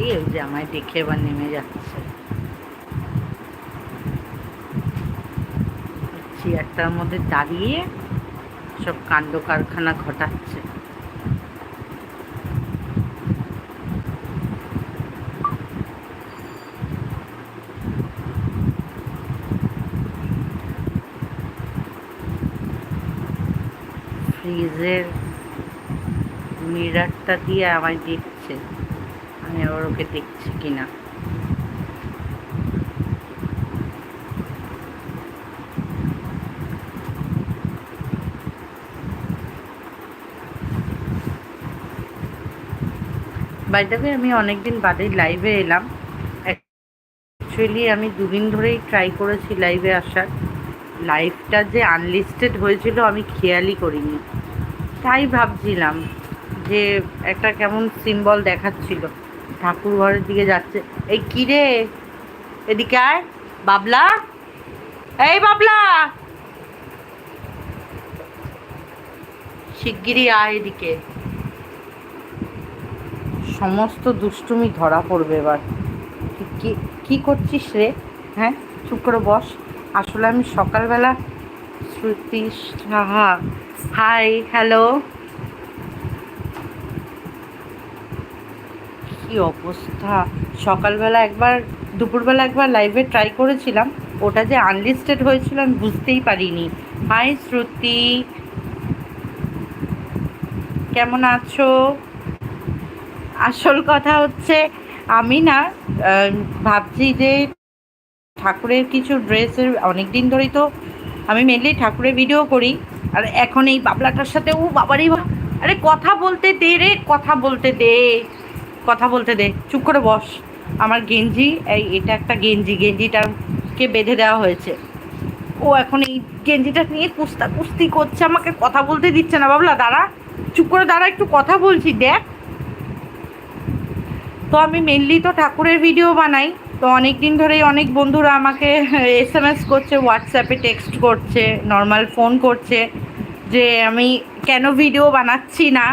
দিয়ে ওই যে আমায় দেখে এবার নেমে যাচ্ছে। চেয়ারটার মধ্যে দাঁড়িয়ে সব কাণ্ড কারখানা ঘটাচ্ছে। ফ্রিজের মিরারটা দিয়ে আমায় দেখছে আবার ওকে দেখছি কিনা। বাইটাকে আমি অনেকদিন বাদে লাইভে এলাম। অ্যাকচুয়ালি আমি দুদিন ধরেই ট্রাই করেছি লাইভে আসার। লাইভটা যে আনলিস্টেড হয়েছিল, আমি খেয়ালই করিনি। তাই ভাবছিলাম যে একটা কেমন সিম্বল দেখাচ্ছিল। ঠাকুর ঘরের দিকে যাচ্ছে। এই কিরে এদিকে আয়। বাবলা? এই বাবলা! শিগগিরই আয় এদিকে। সমস্ত দুষ্টুমি ধরা পড়বে এবার। কি- কি করছিস রে? হ্যাঁ চুপ করে বস। আসলে আমি সকালবেলা শ্রুতি সাহা হাই হ্যালো কি অবস্থা? সকালবেলা একবার, দুপুরবেলা একবার লাইভে ট্রাই করেছিলাম। ওটা যে আনলিস্টেড হয়েছিল আমি বুঝতেই পারিনি। হাই শ্রুতি। কেমন আছো? আসল কথা হচ্ছে, আমি না ভাবছি যে ঠাকুরের কিছু ড্রেসের অনেক দিন ধরেই তো আমি মেনলি ঠাকুরের ভিডিও করি। আর এখন এই বাবলাটার সাথে, ও বাবারই আরে কথা বলতে দে রে, কথা বলতে দে। কথা বলতে দে। চুপ করে বস। আমার গেঞ্জি, এই এটা একটা গেঞ্জি। গেঞ্জিটাকে বেঁধে দেওয়া হয়েছে। ও এখন এই গেঞ্জিটা নিয়ে কুস্তা কুস্তি করছে, আমাকে কথা বলতে দিচ্ছে না। বাবলা, দাঁড়া। চুপ করে দাঁড়া, একটু কথা বলছি, দেখ। তো আমি মেনলি তো ঠাকুরের ভিডিও বানাই। তো অনেক দিন ধরেই অনেক বন্ধুরা আমাকে এস এম এস করছে হোয়াটসঅ্যাপে টেক্সট করছে নর্মাল ফোন করছে যে, আমি কেন ভিডিও বানাচ্ছি না?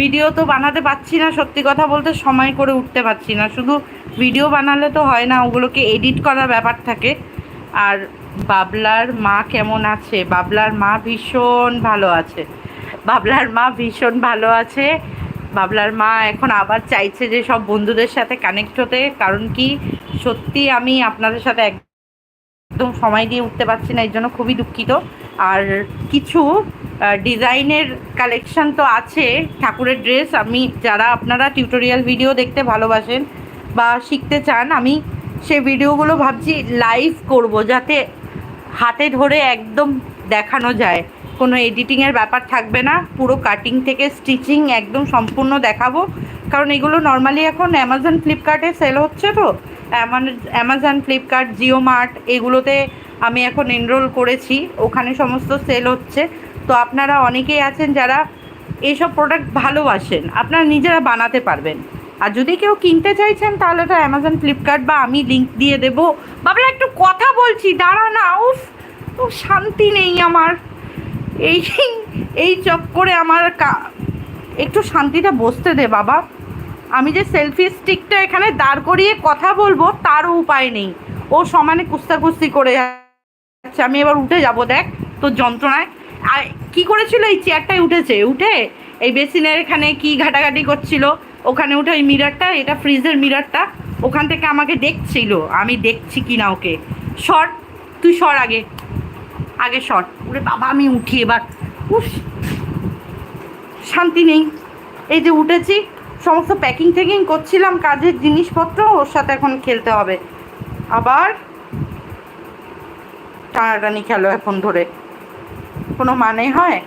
ভিডিও তো বানাতে পারছি না, সত্যি কথা বলতে সময় করে উঠতে পারছি না। শুধু ভিডিও বানালে তো হয় না, ওগুলোকে এডিট করার ব্যাপার থাকে। আর বাবলার মা কেমন আছে? বাবলার মা ভীষণ ভালো আছে। বাবলার মা ভীষণ ভালো আছে। বাবলার মা এখন আবার চাইছে যে সব বন্ধুদের সাথে কানেক্ট হতে, কারণ কি, সত্যি আমি আপনাদের সাথে একদম সময় দিয়ে উঠতে পারছি না, এর জন্য খুবই দুঃখিত। আর কিছু ডিজাইনের কালেকশন তো আছে, ঠাকুরের ড্রেস আমি, যারা আপনারা টিউটোরিয়াল ভিডিও দেখতে ভালোবাসেন বা শিখতে চান, আমি সেই ভিডিওগুলো ভাবছি লাইভ করব, যাতে হাতে ধরে একদম দেখানো যায়। কোনো এডিটিংয়ের ব্যাপার থাকবে না, পুরো কাটিং থেকে স্টিচিং একদম সম্পূর্ণ দেখাবো। কারণ এগুলো নর্মালি এখন অ্যামাজন ফ্লিপকার্টে সেল হচ্ছে তো। অ্যামাজন ফ্লিপকার্ট জিও মার্ট এগুলোতে আমি এখন এনরোল করেছি। ওখানে সমস্ত সেল হচ্ছে। তো আপনারা অনেকেই আছেন যারা এইসব প্রোডাক্ট ভালোবাসেন। আপনারা নিজেরা বানাতে পারবেন। আর যদি কেউ কিনতে চাইছেন তাহলে তো অ্যামাজন ফ্লিপকার্ট বা আমি লিঙ্ক দিয়ে দেবো। বাবলা একটু কথা বলছি দাঁড়া না উফ উফ, শান্তি নেই আমার। এই এই চক্করে আমার একটু শান্তিটা বসতে দে বাবা। আমি যে সেলফি স্টিকটা এখানে দাঁড় করিয়ে কথা বলব তারও উপায় নেই। ও সমানে কুস্তাকুস্তি করে যাচ্ছে। আমি এবার উঠে যাব দেখ তোর যন্ত্রণায়। আর কি করেছিল? এই চেয়ারটায় উঠেছে। উঠে এই বেসিনের এখানে কি ঘাটাঘাটি করছিল? ওখানে উঠে ওই মিরারটা এটা ফ্রিজের মিরারটা ওখান থেকে আমাকে দেখছিল। আমি দেখছি কি না ওকে। সর তুই সর আগে। আগে সর ওরে বাবা, আমি উঠি এবার। উফ! শান্তি নেই। এই যে উঠেছি, সমস্ত প্যাকিং ট্যাকিং করছিলাম, কাজের জিনিসপত্র, ওর সাথে এখন খেলতে হবে। আবার টানাটানি খেলো এখন ধরে। কোনো মানে হয়?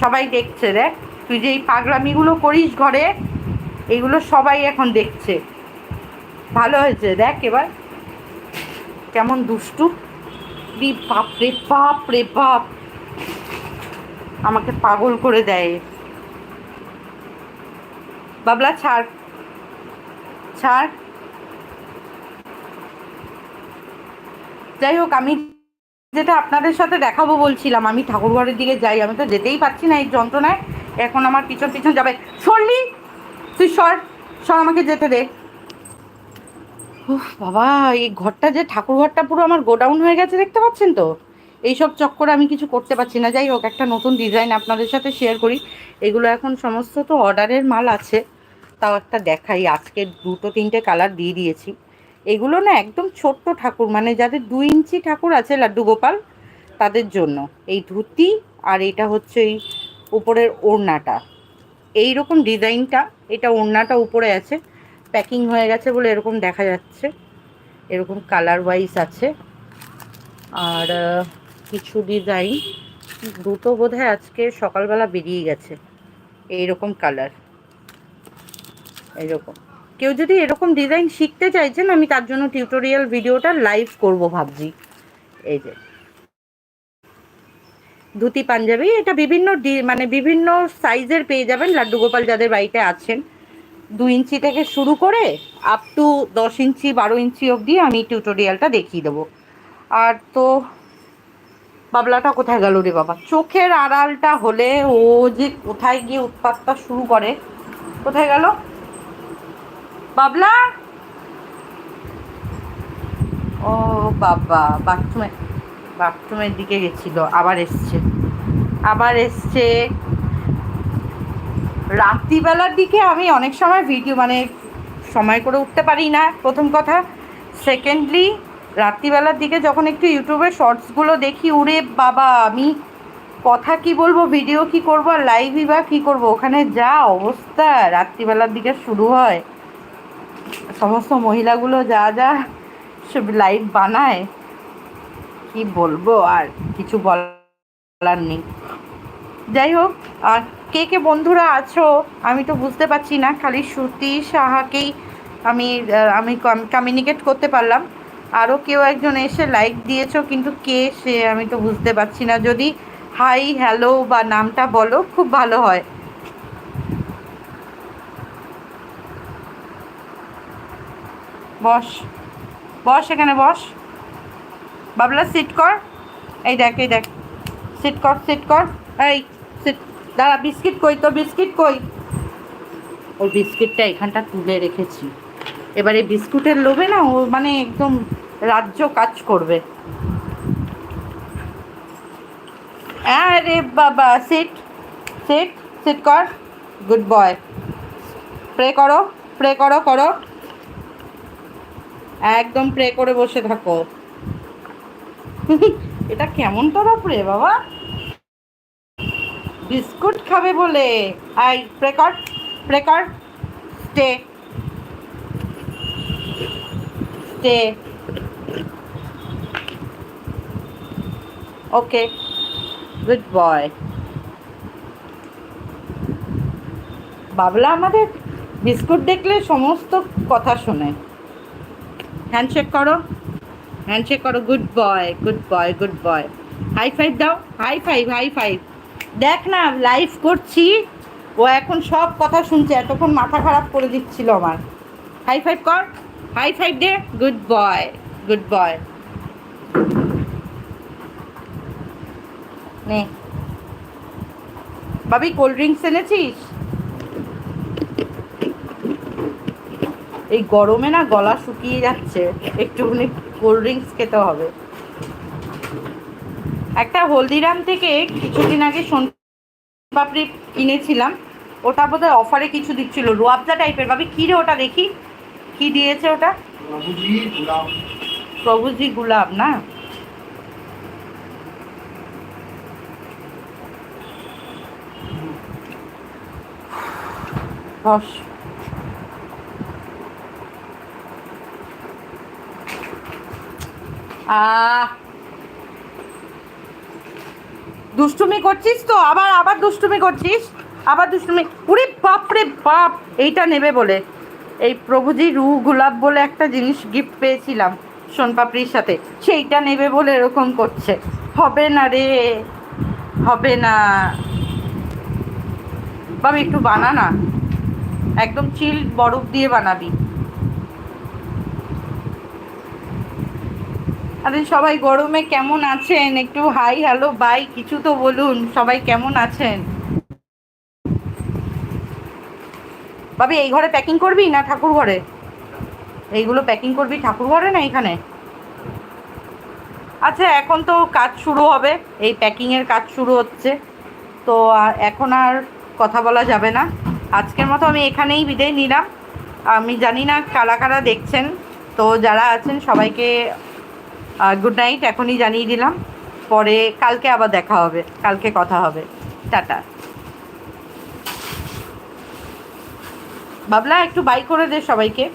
সবাই দেখছে, দেখ। তুই যে এই পাগলামিগুলো করিস ঘরে এইগুলো সবাই এখন দেখছে। ভালো হয়েছে, দেখ এবার। কেমন দুষ্টু। রে বাপ রে বাপ রে বাপ। আমাকে পাগল করে দেয়। বাবলা, ছাড়। ছাড়। যাই হোক, আমি যেটা আপনাদের সাথে দেখাবো বলছিলাম, আমি ঠাকুরঘরের দিকে যাই, আমি তো যেতেই পারছি না এই যন্ত্রণায়। এখন আমার পিছন পিছন যাবে। সরলি, তুই সর সর আমাকে যেতে দে। বাবা, এই ঘরটা যে ঠাকুর ঘরটা পুরো আমার গোডাউন হয়ে গেছে, দেখতে পাচ্ছেন তো? এইসব চক্করে আমি কিছু করতে পারছি না। যাই হোক, একটা নতুন ডিজাইন আপনাদের সাথে শেয়ার করি। এগুলো এখন সমস্ত তো অর্ডারের মাল আছে। তাও একটা দেখাই, আজকে দুটো তিনটে কালার দিয়ে দিয়েছি। এগুলো না একদম ছোট্ট ঠাকুর মানে যাদের দু ইঞ্চি ঠাকুর আছে, লাড্ডু গোপাল, তাদের জন্য। এই ধুতি আর এটা হচ্ছে এই উপরের ওড়নাটা। এই রকম ডিজাইনটা, এটা ওড়নাটা উপরে আছে, প্যাকিং হয়ে গেছে বলে এরকম দেখা যাচ্ছে। এরকম কালার ওয়াইজ আছে। আর কিছু ডিজাইন, দুটো বোধহয় আজকে সকালবেলা বেরিয়ে গেছে। এইরকম কালার। এইরকম। কেউ যদি এরকম ডিজাইন শিখতে চাইছেন, আমি তার জন্য টিউটোরিয়াল ভিডিওটা লাইভ করব ভাবছি। এই যে। ধুতি, পাঞ্জাবি, এটা বিভিন্ন মানে বিভিন্ন সাইজের পেয়ে যাবেন। লাড্ডু গোপাল যাদের বাড়িতে আছেন দু ইঞ্চি থেকে শুরু করে আপ টু দশ ইঞ্চি, বারো ইঞ্চি অবধি আমি টিউটোরিয়ালটা দেখিয়ে দেবো। আর তো, বাবলাটা কোথায় গেল রে বাবা? চোখের আড়ালটা হলে ও যে কোথায় গিয়ে উৎপাতটা শুরু করে, কোথায় গেল? বাবলা? ও বাবা বাথরুমে বাথরুমের দিকে গেছিল, আবার এসছে। আবার এসছে। রাত্রিবেলার দিকে আমি অনেক সময় ভিডিও মানে সময় করে উঠতে পারি না, প্রথম কথা। সেকেন্ডলি রাত্রিবেলার দিকে যখন একটু ইউটিউবে শর্টসগুলো দেখি উড়ে বাবা, আমি কথা কি বলব ভিডিও কি করব আর লাইভই বা কী করব? ওখানে যা অবস্থা, রাত্রিবেলার দিকে শুরু হয়। সমস্ত মহিলাগুলো যা যা সব লাইভ বানায়, কি বলব আর কিছু বলার নেই। যাই হোক, আর কে কে বন্ধুরা আছো, আমি তো বুঝতে পারছি না, খালি শ্রুতি, সাহাকেই আমি আমি কমিউনিকেট করতে পারলাম। আরও কেউ একজন এসে লাইক দিয়েছ, কিন্তু কে সে আমি তো বুঝতে পারছি না। যদি হাই হ্যালো বা নামটা বলো, খুব ভালো হয়। বস। বস এখানে, বস। বাবলা সিট কর। এই দেখ এই দেখ। সিট কর সিট কর। এই সিট দাঁড়া, বিস্কিট কই তো বিস্কিট কই? ওই বিস্কিটটা এখানটা তুলে রেখেছি। এবার বিস্কুটের লোভে না ও মানে একদম রাজ্য কাজ করবে। আরে বাবা সিট সিট সিট কর। গুড বয় প্রে করো প্রে করো করো। একদম প্রে করে বসে থাকো। এটা কেমন তরফ রে বাবা? বিস্কুট খাবে বলে। আই প্রে কর প্রে কর। Stay stay okay good boy Babla আমাদের বিস্কুট দেখলে সমস্ত কথা শোনে। হ্যান্ডশেক করো। হ্যান্ডশেক করো good boy good boy good boy high five দাও হাই ফাইভ হাই ফাইভ দেখ না লাইভ করছি। ও এখন সব কথা শুনছে, এতক্ষণ মাথা খারাপ করে দিচ্ছিল আমার। হাই ফাইভ কর। হাই ফাইভ দে গুড বয় গুড বয় নে। বাবি কোল্ড ড্রিঙ্কস এনেছিস? এই গরমে না গলা শুকিয়ে যাচ্ছে। একটুখানি কোল্ড ড্রিঙ্কস খেতে হবে। একটা হলদিরাম থেকে কিছুদিন আগে সোন পাপড়ি কিনেছিলাম। ওটা বোধহয় অফারে কিছু দিচ্ছিল। রোয়াবজা টাইপের ভাবি কী রে ওটা দেখি? কি দিয়েছে ওটা? প্রভুজি গুলাব না? বস। দুষ্টুমি করছিস তো? আবার আবার দুষ্টুমি করছিস? আবার দুষ্টুমি উরে বাপরে বাপ! এইটা নেবে বলে। এই প্রভুজি রু গোলাপ বলে একটা জিনিস গিফট পেয়েছিলাম সোনপাপড়ির সাথে। সেইটা নেবে বলে এরকম করছে। হবে না রে। হবে না। বাবা, একটু বানা না একদম চিল বরফ দিয়ে বানাবি। আরে সবাই গরমে কেমন আছেন? একটু হাই, হ্যালো, বাই, কিছু তো বলুন। সবাই কেমন আছেন? ভাবি, এই ঘরে প্যাকিং করবি না ঠাকুর ঘরে? এইগুলো প্যাকিং করবি ঠাকুর ঘরে না এখানে? আচ্ছা এখন তো কাজ শুরু হবে। এই প্যাকিংয়ের কাজ শুরু হচ্ছে। তো এখন আর কথা বলা যাবে না। আজকের মতো আমি এখানেই বিদায় নিলাম। আমি জানি না কারা কারা দেখছেন। তো, যারা আছেন সবাইকে গুড নাইট এখনই জানিয়ে দিলাম। পরে কালকে আবার দেখা হবে। কালকে কথা হবে। টাটা। বাবলা, একটু বাই করে দে সবাইকে।